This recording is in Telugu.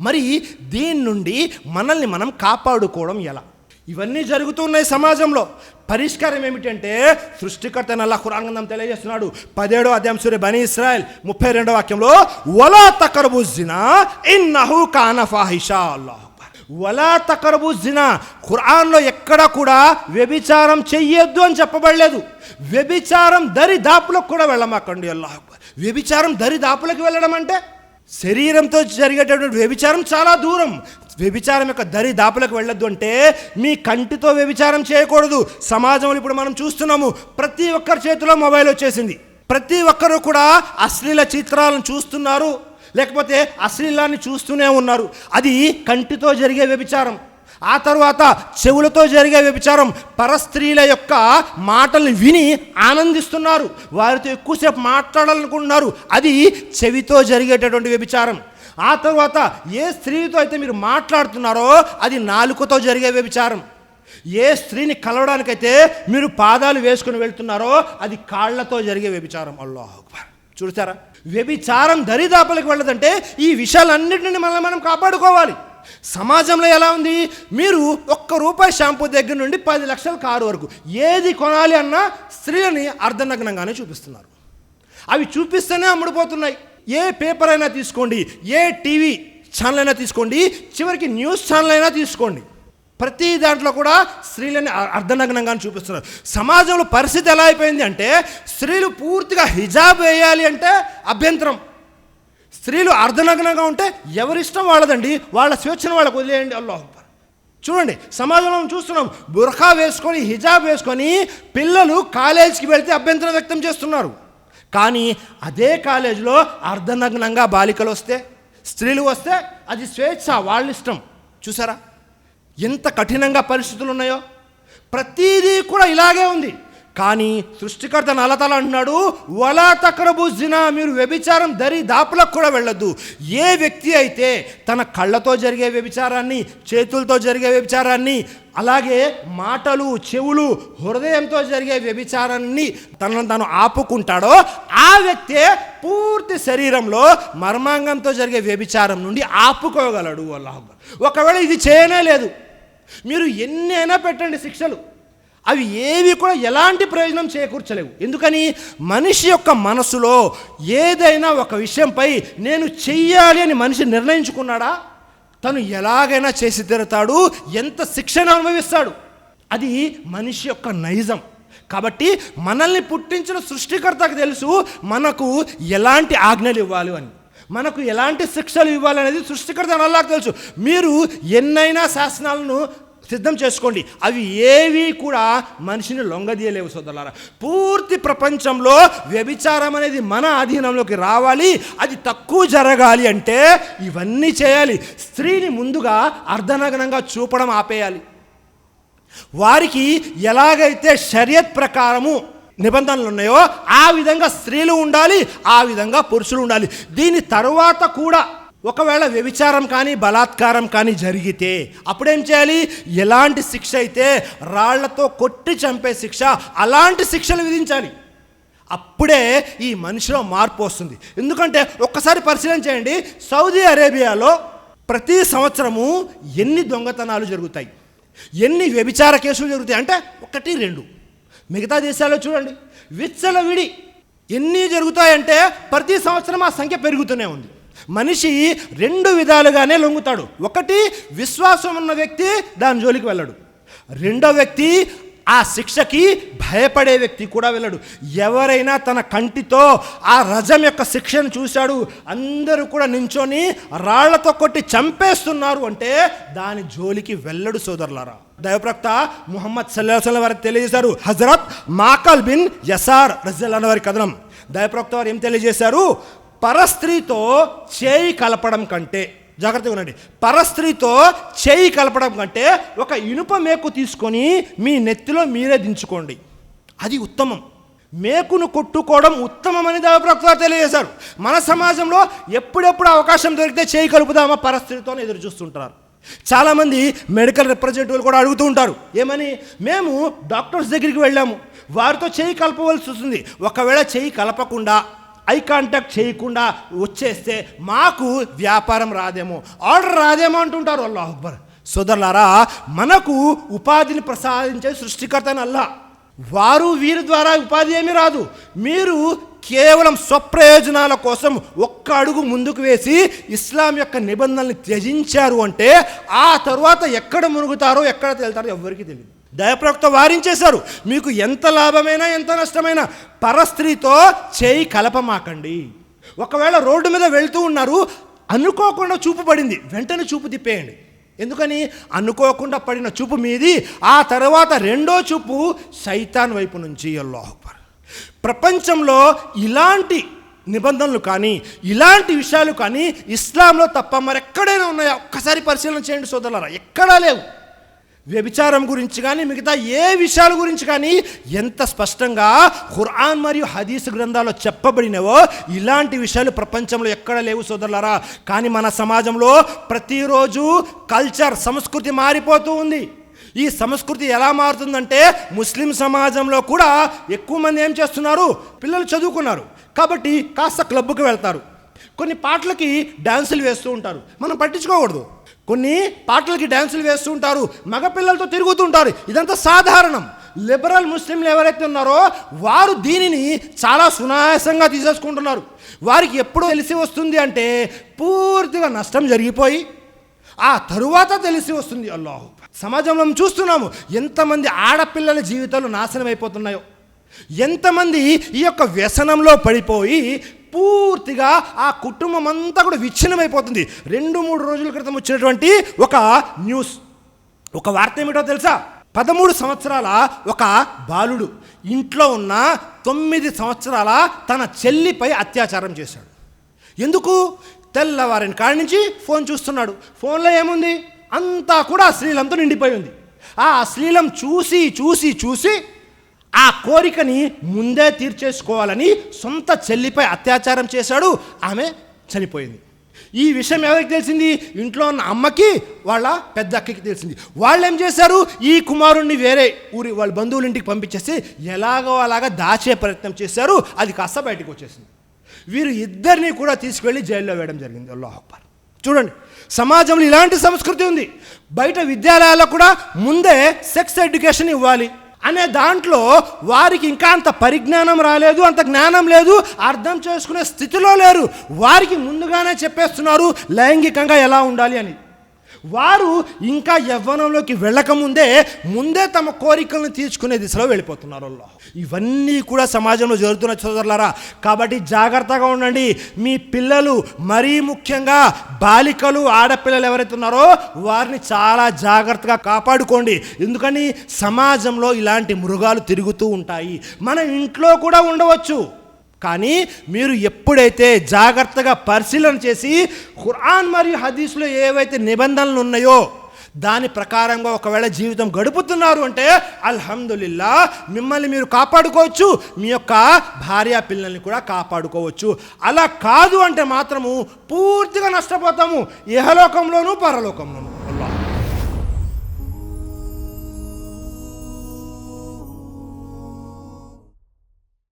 మరి దీని నుండి మనల్ని మనం కాపాడుకోవడం ఎలా? ఇవన్నీ జరుగుతున్నాయి సమాజంలో. పరిష్కారం ఏమిటంటే సృష్టికర్త అల్లా ఖురాన్ గ్రంథం తెలియజేస్తున్నాడు. పదిహేడో అధ్యాయం సూర్య బనీ ఇస్రాయల్ ముప్పై రెండో వాక్యంలో ఒలా తకరబు జినా ఇన్నహు కాన ఫాహిషా అల్లాహ్ వలా తకరబు జినా ఖురాన్లో ఎక్కడ కూడా వ్యభిచారం చెయ్యొద్దు అని చెప్పబడలేదు. వ్యభిచారం దరి దాపులకు కూడా వెళ్ళమాకండి అల్లాహ్ వ్యభిచారం దరి దాపులకు వెళ్ళడం అంటే శరీరంతో జరిగేటటువంటి వ్యభిచారం చాలా దూరం. వ్యభిచారం యొక్క దరి దాపులకు వెళ్ళొద్దు అంటే మీ కంటితో వ్యభిచారం చేయకూడదు. సమాజంలో ఇప్పుడు మనం చూస్తున్నాము ప్రతి ఒక్కరి చేతిలో మొబైల్ వచ్చేసింది. ప్రతి ఒక్కరు కూడా అశ్లీల చిత్రాలను చూస్తున్నారు. లేకపోతే అశ్లీలాన్ని చూస్తూనే ఉన్నారు. అది కంటితో జరిగే వ్యభిచారం. ఆ తర్వాత చెవులతో జరిగే వ్యభిచారం పరస్త్రీల యొక్క మాటల్ని విని ఆనందిస్తున్నారు. వారితో ఎక్కువసేపు మాట్లాడాలనుకుంటున్నారు. అది చెవితో జరిగేటటువంటి వ్యభిచారం. ఆ తర్వాత ఏ స్త్రీతో అయితే మీరు మాట్లాడుతున్నారో అది నాలుకతో జరిగే వ్యభిచారం. ఏ స్త్రీని కలవడానికైతే మీరు పాదాలు వేసుకుని వెళ్తున్నారో అది కాళ్ళతో జరిగే వ్యభిచారం. అల్లాహ్ అక్బర్. చూసారా వ్యభిచారం దరిదాపులకు వెళ్ళదంటే ఈ విషయాలన్నింటినీ మనల్ని మనం కాపాడుకోవాలి. సమాజంలో ఎలా ఉంది? మీరు ఒక్క రూపాయి షాంపూ దగ్గర నుండి పది లక్షల కారు వరకు ఏది కొనాలి అన్నా స్త్రీలని అర్ధనగ్నంగానే చూపిస్తున్నారు. అవి చూపిస్తేనే అమ్ముడుపోతున్నాయి. ఏ పేపర్ అయినా తీసుకోండి ఏ టీవీ ఛానల్ అయినా తీసుకోండి చివరికి న్యూస్ ఛానల్ అయినా తీసుకోండి. ప్రతి దాంట్లో కూడా స్త్రీలని అ- అర్ధనగ్నంగానే చూపిస్తున్నారు. సమాజంలో పరిస్థితి ఎలా అయిపోయింది అంటే స్త్రీలు పూర్తిగా హిజాబ్ వేయాలి అంటే అభ్యంతరం. స్త్రీలు అర్ధనగ్నంగా ఉంటే ఎవరిష్టం వాళ్ళదండి? వాళ్ళ స్వేచ్ఛను వాళ్ళకు వదిలేయండి. అల్లాహ్ చూడండి సమాజంలో చూస్తున్నాం బుర్ఖా వేసుకొని హిజాబ్ వేసుకొని పిల్లలు కాలేజీకి వెళ్తే అభ్యంతరం వ్యక్తం చేస్తున్నారు. కానీ అదే కాలేజీలో అర్ధనగ్నంగా బాలికలు వస్తే స్త్రీలు వస్తే అది స్వేచ్ఛ వాళ్ళ ఇష్టం చూసారా? ఎంత కఠినంగా పరిస్థితులు ఉన్నాయో. ప్రతిదీ కూడా ఇలాగే ఉంది. కానీ సృష్టికర్త నలతల అంటున్నాడు వలా తక్రబుజ్జిన మీరు వ్యభిచారం దరి దాపులకు కూడా వెళ్ళొద్దు. ఏ వ్యక్తి అయితే తన కళ్ళతో జరిగే వ్యభిచారాన్ని చేతులతో జరిగే వ్యభిచారాన్ని అలాగే మాటలు చెవులు హృదయంతో జరిగే వ్యభిచారాన్ని తనను తాను ఆపుకుంటాడో ఆ వ్యక్తే పూర్తి శరీరంలో మర్మాంగంతో జరిగే వ్యభిచారం నుండి ఆపుకోగలడు అల్లాహ్ ఒకవేళ ఇది చేయనే లేదు. మీరు ఎన్నైనా పెట్టండి శిక్షలు. అవి ఏవి కూడా ఎలాంటి ప్రయోజనం చేకూర్చలేవు. ఎందుకని? మనిషి యొక్క మనసులో ఏదైనా ఒక విషయంపై నేను చెయ్యాలి అని మనిషి నిర్ణయించుకున్నాడా? తను ఎలాగైనా చేసి తీరుతాడు ఎంత శిక్షణ అనుభవిస్తాడు? అది మనిషి యొక్క నైజం. కాబట్టి మనల్ని పుట్టించిన సృష్టికర్తకు తెలుసు మనకు ఎలాంటి ఆజ్ఞలు ఇవ్వాలి అని. మనకు ఎలాంటి శిక్షలు ఇవ్వాలనేది సృష్టికర్త అల్లాకు తెలుసు. మీరు ఎన్నైనా శాసనాలను సిద్ధం చేసుకోండి. అవి ఏవి కూడా మనిషిని లొంగదీయలేవు సోదరులారా. పూర్తి ప్రపంచంలో వ్యభిచారం అనేది మన అధీనంలోకి రావాలి. అది తక్కువ జరగాలి అంటే ఇవన్నీ చేయాలి. స్త్రీని ముందుగా అర్ధనగ్నంగా చూపడం ఆపేయాలి. వారికి ఎలాగైతే షరియత్ ప్రకారము నిబంధనలు ఉన్నాయో ఆ విధంగా స్త్రీలు ఉండాలి ఆ విధంగా పురుషులు ఉండాలి. దీని తరువాత కూడా ఒకవేళ వ్యభిచారం కానీ బలాత్కారం కానీ జరిగితే అప్పుడేం చేయాలి? ఎలాంటి శిక్ష అయితే రాళ్ళతో కొట్టి చంపే శిక్ష అలాంటి శిక్షలు విధించాలి. అప్పుడే ఈ మనిషిలో మార్పు వస్తుంది. ఎందుకంటే ఒక్కసారి పరిశీలన చేయండి. సౌదీ అరేబియాలో ప్రతి సంవత్సరము ఎన్ని దొంగతనాలు జరుగుతాయి? ఎన్ని వ్యభిచార కేసులు జరుగుతాయి? అంటే ఒకటి రెండు. మిగతా దేశాల్లో చూడండి. విచ్చలవిడి. ఎన్ని జరుగుతాయంటే ప్రతి సంవత్సరం ఆ సంఖ్య పెరుగుతూనే ఉంది. మనిషి రెండు విధాలుగానే లొంగుతాడు. ఒకటి విశ్వాసం ఉన్న వ్యక్తి దాని జోలికి వెళ్ళడు. రెండో వ్యక్తి ఆ శిక్షకి భయపడే వ్యక్తి కూడా వెళ్ళడు. ఎవరైనా తన కంటితో ఆ రజం యొక్క శిక్షను చూశాడు అందరూ కూడా నించొని రాళ్ళతో కొట్టి చంపేస్తున్నారు అంటే దాని జోలికి వెళ్ళడు సోదరులారా. దైవప్రక్త ముహమ్మద్ సల్లాహం వారికి తెలియజేశారు హజరత్ మాకల్ బిన్ యసార్ రజల్ వారి కథనం. దైవప్రక్త వారు ఏం తెలియజేశారు? పరస్త్రీతో చేయి కలపడం కంటే జాగ్రత్తగా ఉండండి. పరస్త్రీతో చేయి కలపడం కంటే ఒక ఇనుప మేకు తీసుకొని మీ నెత్తిలో మీరే దించుకోండి. అది ఉత్తమం. మేకును కొట్టుకోవడం ఉత్తమమని దైవప్రక్త తెలియజేశారు. మన సమాజంలో ఎప్పుడెప్పుడు అవకాశం దొరికితే చేయి కలుపుదామా పరస్త్రీతో ఎదురు చూస్తుంటారు. చాలామంది మెడికల్ రిప్రజెంటేటివ్లు కూడా అడుగుతూ ఉంటారు. ఏమని? మేము డాక్టర్స్ దగ్గరికి వెళ్ళాము. వారితో చేయి కలపవలసి వస్తుంది. ఒకవేళ చేయి కలపకుండా ఐ కాంటాక్ట్ చేయకుండా వచ్చేస్తే మాకు వ్యాపారం రాదేమో. ఆర్డర్ రాదేమో అంటుంటారు. అల్లాహ్ అక్బర్. సోదరులారా మనకు ఉపాధిని ప్రసాదించే సృష్టికర్తని అల్లా. వారు వీరి ద్వారా ఉపాధి ఏమీ రాదు. మీరు కేవలం స్వప్రయోజనాల కోసం ఒక్క అడుగు ముందుకు వేసి ఇస్లాం యొక్క నిబంధనల్ని త్యజించారు అంటే ఆ తర్వాత ఎక్కడ మునుగుతారో ఎక్కడ తేలుతారో ఎవరికీ తెలియదు దయప్రవక్త వారించేశారు. మీకు ఎంత లాభమైనా ఎంత నష్టమైనా పరస్త్రీతో చేయి కలపమాకండి. ఒకవేళ రోడ్డు మీద వెళ్తూ ఉన్నారు అనుకోకుండా చూపు పడింది. వెంటనే చూపు తిప్పేయండి. ఎందుకని? అనుకోకుండా పడిన చూపు మీది ఆ తర్వాత రెండో చూపు సైతాన్ వైపు నుంచి అల్లాహ్ ప్రపంచంలో ఇలాంటి నిబంధనలు కానీ ఇలాంటి విషయాలు కానీ ఇస్లాంలో తప్ప మరెక్కడైనా ఉన్నాయా? ఒక్కసారి పరిశీలన చేయండి సోదరులారా. ఎక్కడా లేవు. వ్యభిచారం గురించి కానీ మిగతా ఏ విషయాల గురించి కానీ ఎంత స్పష్టంగా ఖురాన్ మరియు హదీస్ గ్రంథాల్లో చెప్పబడినవో ఇలాంటి విషయాలు ప్రపంచంలో ఎక్కడ లేవు సోదరులారా. కానీ మన సమాజంలో ప్రతిరోజు కల్చర్ సంస్కృతి మారిపోతూ ఉంది. ఈ సంస్కృతి ఎలా మారుతుందంటే ముస్లిం సమాజంలో కూడా ఎక్కువ మంది ఏం చేస్తున్నారు? పిల్లలు చదువుకున్నారు. కాబట్టి కాస్త క్లబ్కి వెళ్తారు. కొన్ని పాటలకి డ్యాన్సులు వేస్తూ ఉంటారు. మనం పట్టించుకోకూడదు. కొన్ని పాటలకి డ్యాన్సులు వేస్తూ ఉంటారు మగపిల్లలతో తిరుగుతుంటారు ఇదంతా సాధారణం. లిబరల్ ముస్లింలు ఎవరైతే ఉన్నారో వారు దీనిని చాలా సునాయాసంగా తీసేసుకుంటున్నారు. వారికి ఎప్పుడు తెలిసి వస్తుంది అంటే పూర్తిగా నష్టం జరిగిపోయి ఆ తరువాత తెలిసి వస్తుంది అల్లాహు. సమాజంలో చూస్తున్నాము ఎంతమంది ఆడపిల్లల జీవితాలు నాశనం అయిపోతున్నాయో ఎంతమంది ఈ యొక్క వ్యసనంలో పడిపోయి పూర్తిగా ఆ కుటుంబం అంతా కూడా విచ్ఛిన్నమైపోతుంది. రెండు మూడు రోజుల క్రితం వచ్చినటువంటి ఒక న్యూస్. ఒక వార్త ఏమిటో తెలుసా? పదమూడు సంవత్సరాల ఒక బాలుడు ఇంట్లో ఉన్న తొమ్మిది సంవత్సరాల తన చెల్లిపై అత్యాచారం చేశాడు. ఎందుకు? తెల్లవారిని కాడి నుంచి ఫోన్ చూస్తున్నాడు. ఫోన్లో ఏముంది? అంతా కూడా అశ్లీలంతో నిండిపోయి ఉంది. ఆ అశ్లీలం చూసి చూసి చూసి ఆ కోరికని ముందే తీర్చేసుకోవాలని సొంత చెల్లిపై అత్యాచారం చేశాడు. ఆమె చనిపోయింది. ఈ విషయం ఎవరికి తెలిసింది? ఇంట్లో ఉన్న అమ్మకి వాళ్ళ పెద్ద అక్కకి తెలిసింది. వాళ్ళు ఏం చేశారు? ఈ కుమారుణ్ణి వేరే ఊరి వాళ్ళ బంధువుల ఇంటికి పంపించేసి ఎలాగో అలాగా దాచే ప్రయత్నం చేశారు. అది కాస్త బయటకు వచ్చేసింది. వీరు ఇద్దరిని కూడా తీసుకువెళ్ళి జైల్లో వేయడం జరిగింది. అల్లాహ్ అక్బర్. చూడండి సమాజంలో ఇలాంటి సంస్కృతి ఉంది. బయట విద్యాలయాల్లో కూడా ముందే సెక్స్ ఎడ్యుకేషన్ ఇవ్వాలి. అనే దాంట్లో వారికి ఇంకా అంత పరిజ్ఞానం రాలేదు అంత జ్ఞానం లేదు అర్థం చేసుకునే స్థితిలో లేరు. వారికి ముందుగానే చెప్పేస్తున్నారు లైంగికంగా ఎలా ఉండాలి అని. వారు ఇంకా యవ్వనంలోకి వెళ్ళకముందే ముందే తమ కోరికలను తీర్చుకునే దిశలో వెళ్ళిపోతున్నారు ఇవన్నీ కూడా సమాజంలో జరుగుతున్న సోదరులారా కాబట్టి జాగ్రత్తగా ఉండండి. మీ పిల్లలు మరీ ముఖ్యంగా బాలికలు ఆడపిల్లలు ఎవరైతే ఉన్నారో వారిని చాలా జాగ్రత్తగా కాపాడుకోండి. ఎందుకని? సమాజంలో ఇలాంటి మృగాలు తిరుగుతూ ఉంటాయి. మన ఇంట్లో కూడా ఉండవచ్చు. కానీ మీరు ఎప్పుడైతే జాగ్రత్తగా పరిశీలన చేసి ఖురాన్ మరియు హదీస్లో ఏవైతే నిబంధనలు ఉన్నాయో దాని ప్రకారంగా ఒకవేళ జీవితం గడుపుతున్నారు అంటే అల్హమ్దుల్లా మిమ్మల్ని మీరు కాపాడుకోవచ్చు మీ యొక్క భార్య పిల్లల్ని కూడా కాపాడుకోవచ్చు. అలా కాదు అంటే మాత్రము పూర్తిగా నష్టపోతాము. ఇహలోకంలోనూ పరలోకంలోనూ.